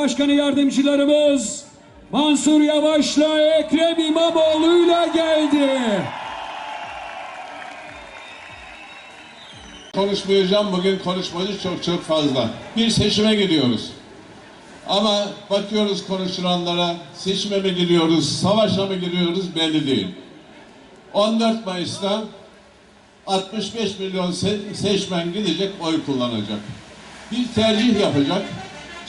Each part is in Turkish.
Cumhurbaşkanı yardımcılarımız Mansur Yavaş'la Ekrem İmamoğlu'yla geldi. Konuşmayacağım bugün konuşmacı çok çok fazla. Bir seçime gidiyoruz. Ama bakıyoruz konuşulanlara seçime mi gidiyoruz, savaşa mı gidiyoruz belli değil. 14 Mayıs'ta 65 milyon se- seçmen gidecek oy kullanacak. Bir tercih yapacak.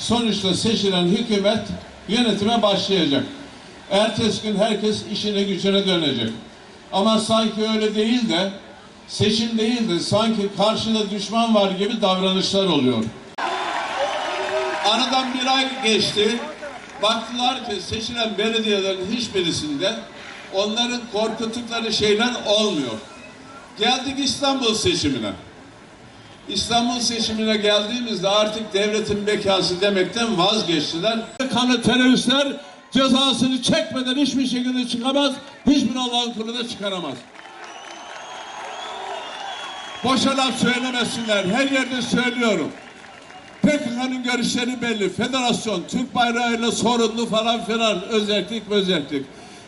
Sonuçta seçilen hükümet yönetime başlayacak. Ertesi gün herkes işine gücüne dönecek. Ama sanki öyle değil de seçim değil de sanki karşıda düşman var gibi davranışlar oluyor. Aradan bir ay geçti. Baktılar ki seçilen belediyelerin hiçbirisinde onların korkuttukları şeyler olmuyor. Geldik İstanbul seçimine. İstanbul seçimine geldiğimizde artık devletin bekası demekten vazgeçtiler. Kanı teröristler cezasını çekmeden hiçbir şekilde çıkamaz, hiçbir Allah'ın kulu da çıkaramaz. Boşa laf söylemesinler, her yerde söylüyorum. PKK'nın görüşleri belli. Federasyon, Türk bayrağıyla sorunlu falan filan, özellik özellik.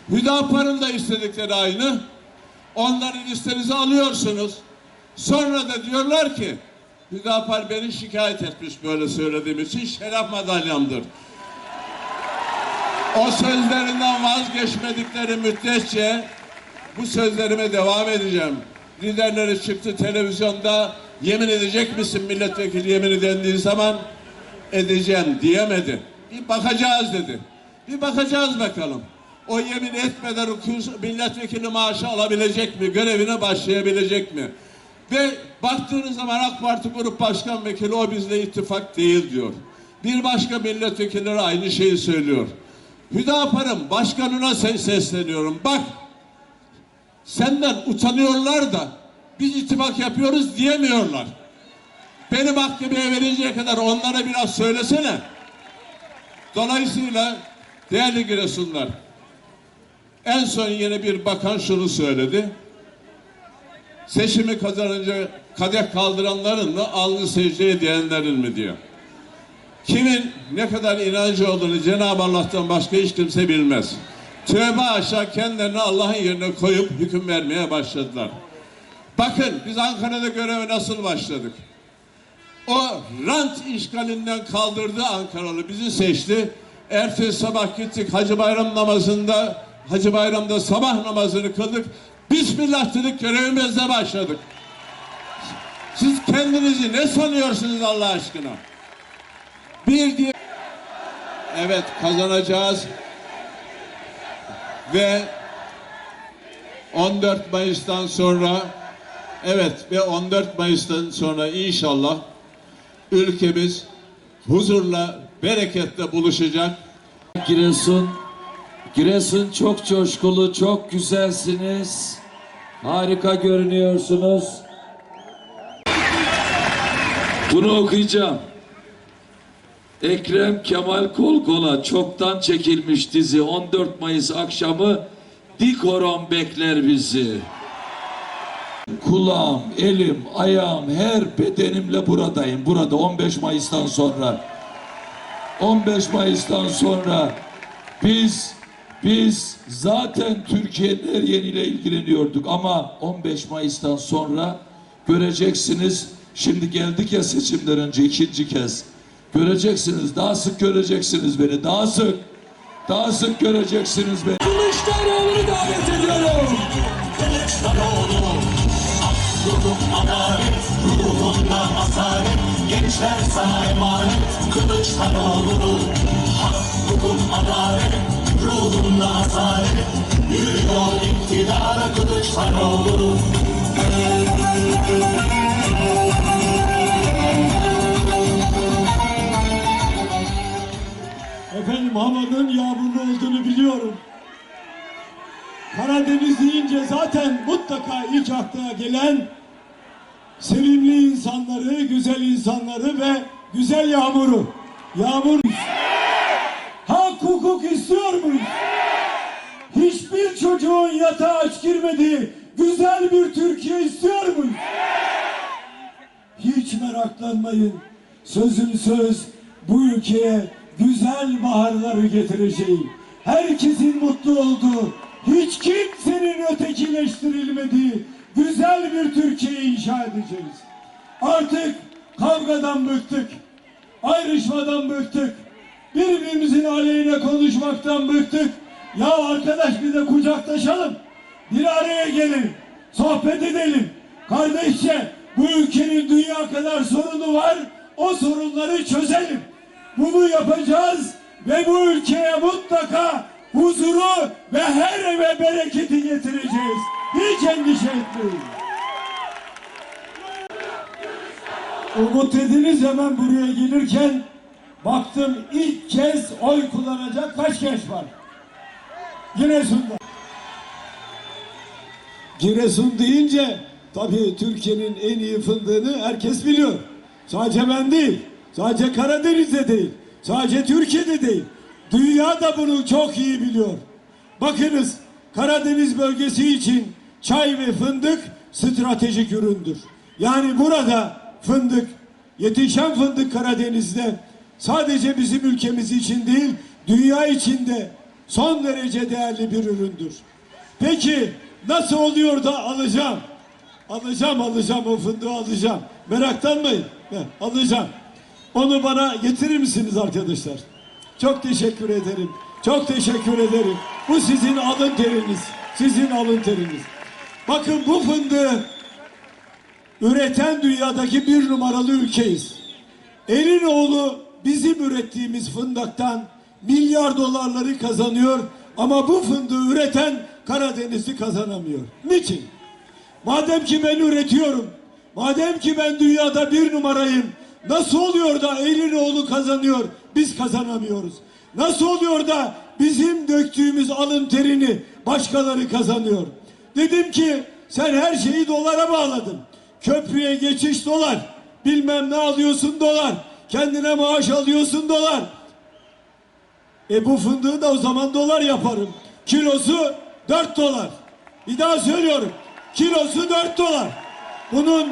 Hüdapar'ın da istedikleri aynı. Onların istenizi alıyorsunuz. Sonra da diyorlar ki Hüdapar beni şikayet etmiş böyle söylediğim için şeref madalyamdır. O sözlerinden vazgeçmedikleri müddetçe bu sözlerime devam edeceğim. Liderleri çıktı televizyonda yemin edecek misin milletvekili yemini dendiği zaman edeceğim diyemedi. Bir bakacağız dedi. Bir bakacağız bakalım. O yemin etmeden milletvekili maaşı alabilecek mi? Görevine başlayabilecek mi? Ve baktığınız zaman AK Parti Grup Başkan Vekili o bizle ittifak değil diyor. Bir başka milletvekilleri aynı şeyi söylüyor. Hüdapar'ın başkanına se- sesleniyorum. Bak senden utanıyorlar da biz ittifak yapıyoruz diyemiyorlar. Beni mahkemeye verinceye kadar onlara biraz söylesene. Dolayısıyla değerli Giresunlar en son yine bir bakan şunu söyledi. Seçimi kazanınca kadeh kaldıranların mı, alnı secde edenlerin mi diyor. Kimin ne kadar inancı olduğunu Cenab-ı Allah'tan başka hiç kimse bilmez. Tövbe aşağı kendilerini Allah'ın yerine koyup hüküm vermeye başladılar. Bakın biz Ankara'da göreve nasıl başladık? O rant işgalinden kaldırdı Ankaralı bizi seçti. Ertesi sabah gittik Hacı Bayram namazında Hacı Bayram'da sabah namazını kıldık. Bismillah dedik görevimizde başladık. Siz kendinizi ne sanıyorsunuz Allah aşkına? Bir diye Evet kazanacağız. Ve 14 Mayıs'tan sonra evet ve 14 Mayıs'tan sonra inşallah ülkemiz huzurla, bereketle buluşacak. Giresun. Giresun çok coşkulu, çok güzelsiniz. Harika görünüyorsunuz. Bunu okuyacağım. Ekrem Kemal Kolkola çoktan çekilmiş dizi 14 Mayıs akşamı dik horon bekler bizi. Kulağım, elim, ayağım, her bedenimle buradayım. Burada 15 Mayıs'tan sonra. 15 Mayıs'tan sonra biz biz zaten Türkiye'nin her yeniyle ilgileniyorduk ama 15 Mayıs'tan sonra göreceksiniz. Şimdi geldik ya seçimden önce ikinci kez. Göreceksiniz daha sık göreceksiniz beni daha sık daha sık göreceksiniz beni. Kılıçdaroğlu'nu davet ediyorum. Kılıçdaroğlu Aklım adalet Ruhunda asalet Gençler sana emanet. Kılıçdaroğlu Hak, hukuk, adalet Ruhunda asalet Yürüyor iktidara Kılıçdaroğlu Efendim havanın yağmurlu olduğunu biliyorum. Karadeniz deyince zaten mutlaka ilk akla gelen sevimli insanları, güzel insanları ve güzel yağmuru. Yağmur. Hak hukuk istiyor muyuz? Çocuğun yatağa aç girmediği güzel bir Türkiye istiyor muyuz? Hiç meraklanmayın. sözüm söz bu ülkeye güzel baharları getireceğim. Herkesin mutlu olduğu, hiç kimsenin ötekileştirilmediği güzel bir Türkiye inşa edeceğiz. Artık kavgadan bıktık, ayrışmadan bıktık, birbirimizin aleyhine konuşmaktan bıktık. Ya arkadaş bir de kucaklaşalım, bir araya gelin, sohbet edelim. Kardeşçe bu ülkenin dünya kadar sorunu var, o sorunları çözelim. Bunu yapacağız ve bu ülkeye mutlaka huzuru ve her eve bereketi getireceğiz. Hiç endişe etmeyin. Umut dediniz hemen buraya gelirken baktım ilk kez oy kullanacak kaç genç var? Giresun'da. Giresun deyince tabii Türkiye'nin en iyi fındığını herkes biliyor. Sadece ben değil, sadece Karadeniz'de değil, sadece Türkiye'de değil. Dünya da bunu çok iyi biliyor. Bakınız Karadeniz bölgesi için çay ve fındık stratejik üründür. Yani burada fındık, yetişen fındık Karadeniz'de sadece bizim ülkemiz için değil, dünya için de son derece değerli bir üründür. Peki nasıl oluyor da alacağım? Alacağım alacağım o fındığı alacağım. Meraklanmayın. Alacağım. Onu bana getirir misiniz arkadaşlar? Çok teşekkür ederim. Çok teşekkür ederim. Bu sizin alın teriniz. Sizin alın teriniz. Bakın bu fındığı üreten dünyadaki bir numaralı ülkeyiz. Elinoğlu bizim ürettiğimiz fındıktan milyar dolarları kazanıyor ama bu fındığı üreten Karadeniz'i kazanamıyor. Niçin? Madem ki ben üretiyorum, madem ki ben dünyada bir numarayım, nasıl oluyor da Elinoğlu kazanıyor, biz kazanamıyoruz? Nasıl oluyor da bizim döktüğümüz alın terini başkaları kazanıyor? Dedim ki sen her şeyi dolara bağladın. Köprüye geçiş dolar, bilmem ne alıyorsun dolar, kendine maaş alıyorsun dolar. E bu fındığı da o zaman dolar yaparım. Kilosu 4 dolar. Bir daha söylüyorum. Kilosu 4 dolar. Bunun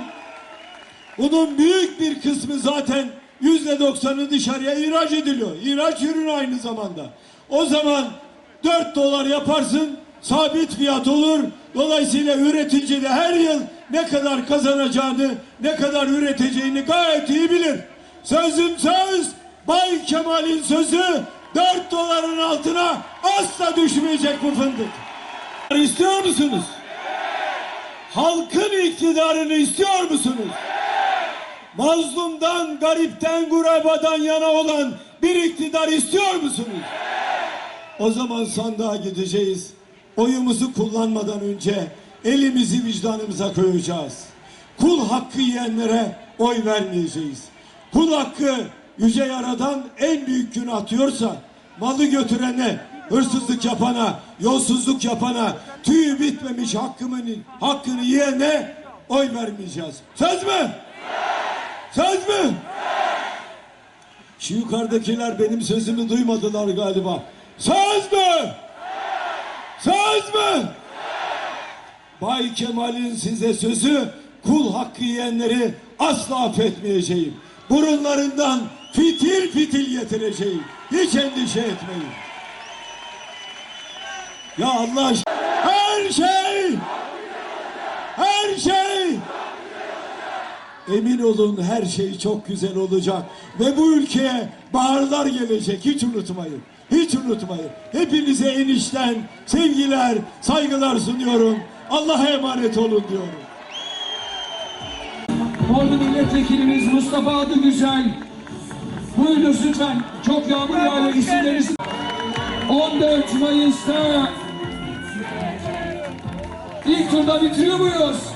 bunun büyük bir kısmı zaten yüzde doksanı dışarıya ihraç ediliyor. İhraç ürünü aynı zamanda. O zaman 4 dolar yaparsın sabit fiyat olur. Dolayısıyla üretici de her yıl ne kadar kazanacağını, ne kadar üreteceğini gayet iyi bilir. Sözüm söz, Bay Kemal'in sözü 4 doların altına asla düşmeyecek bu fındık. İstiyor musunuz? Halkın iktidarını istiyor musunuz? Mazlumdan, garipten, gurabadan yana olan bir iktidar istiyor musunuz? O zaman sandığa gideceğiz. Oyumuzu kullanmadan önce elimizi vicdanımıza koyacağız. Kul hakkı yiyenlere oy vermeyeceğiz. Kul hakkı yüce yaradan en büyük gün atıyorsa malı götürene, hırsızlık yapana, yolsuzluk yapana, tüyü bitmemiş hakkımın hakkını yiyene oy vermeyeceğiz. Söz mü? Söz mü? Şu yukarıdakiler benim sözümü duymadılar galiba. Söz mü? Söz mü? Bay Kemal'in size sözü kul hakkı yiyenleri asla affetmeyeceğim. Burunlarından fitil fitil getireceğim. Hiç endişe etmeyin. Ya Allah her şey her şey Emin olun her şey çok güzel olacak ve bu ülkeye baharlar gelecek hiç unutmayın. Hiç unutmayın. Hepinize enişten sevgiler, saygılar sunuyorum. Allah'a emanet olun diyorum. Ordu Milletvekilimiz Mustafa Adı Güzel. Buyurunuz lütfen. Çok yağmur yağıyor isimleri. 14 Mayıs'ta ilk turda bitiriyor muyuz?